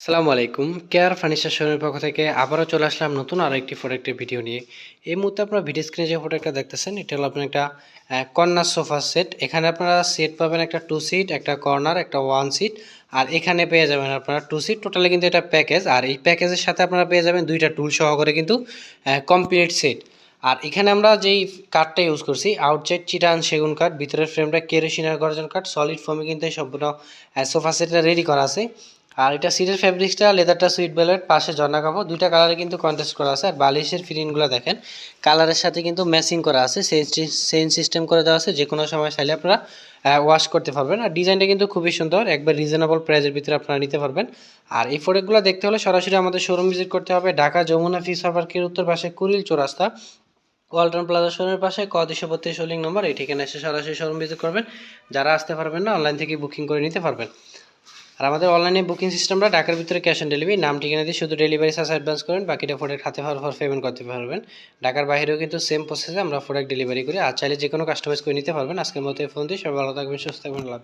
আসসালামু আলাইকুম। Care furniture শোরুমের পক্ষ থেকে আবারও চলে আসলাম নতুন আরও একটি প্রোডাক্টের ভিডিও নিয়ে। এই মুহূর্তে আপনারা ভিডিও স্ক্রিনে যে প্রোডাক্টটা দেখতেছেন, এটা হলো আপনার একটা কর্নার সোফা সেট। এখানে আপনারা সেট পাবেন একটা টু সিট একটা কর্নার, একটা ওয়ান সিট আর এখানে পেয়ে যাবেন আপনারা টু সিট টোটালি কিন্তু এটা প্যাকেজ আর এই প্যাকেজের সাথে আপনারা পেয়ে যাবেন দুইটা টুল সহকারে কিন্তু কমপ্লিট সেট আর এখানে আমরা যেই কাঠটা ইউজ করছি আউটসাইড চিটান সেগুন কাঠ ভিতরের ফ্রেমটা কেরোসিনের গর্জন কাঠ সলিড ফর্মে কিন্তু এই সম্পূর্ণ সোফা সেটটা রেডি করা আছে। আর এটা সিটের ফ্যাব্রিক্সটা লেদারটা সুইট বেলেট পাশে ঝর্ণা কাপড়। দুইটা কালারে কিন্তু কন্টেস্ট করা আছে। আর বালিশের ফিটিংগুলো দেখেন কালারের সাথে কিন্তু ম্যাচিং করা আছে। সেন সিস্টেম করে দেওয়া আছে। যে কোনো সময় চাইলে আপনারা ওয়াশ করতে পারবেন। আর ডিজাইনটা কিন্তু খুবই সুন্দর। একবার রিজনেবল প্রাইজের ভিতরে আপনারা নিতে পারবেন। আর এই প্রোডাক্টগুলো দেখতে হলে সরাসরি আমাদের শোরুম ভিজিট করতে হবে। ঢাকা যমুনা ফিস পার্কের উত্তর পাশে কুড়িল চৌরাস্তা। ওয়ালটন প্লাজা শোরুমের পাশে ক দুশো বত্রিশ নম্বর এই ঠিকানা এসে সরাসরি শোরুম ভিজিট করবেন। যারা আসতে পারবেন না অনলাইন থেকে বুকিং করে নিতে পারবেন। আর আমাদের অনলাইনে বুকিং সিস্টেমটা ঢাকার ভিতরে ক্যাশ অন ডেলিভারি নাম, ঠিকানা দিয়ে শুধু ডেলিভারি চার্জ অ্যাডভান্স করেন, বাকিটা প্রোডাক্ট হাতে পাওয়ার পর পেমেন্ট করতে পারবেন। ঢাকার বাইরেও কিন্তু সেম প্রসেসে আমরা প্রোডাক্ট ডেলিভারি করি। আর চাইলে যে কোনো কাস্টমাইজ করে নিতে পারবেন। আজকের মতো এই ফোন দিয়ে সবাই ভালো থাকবেন, সুস্থ থাকবেন। আল্লাহ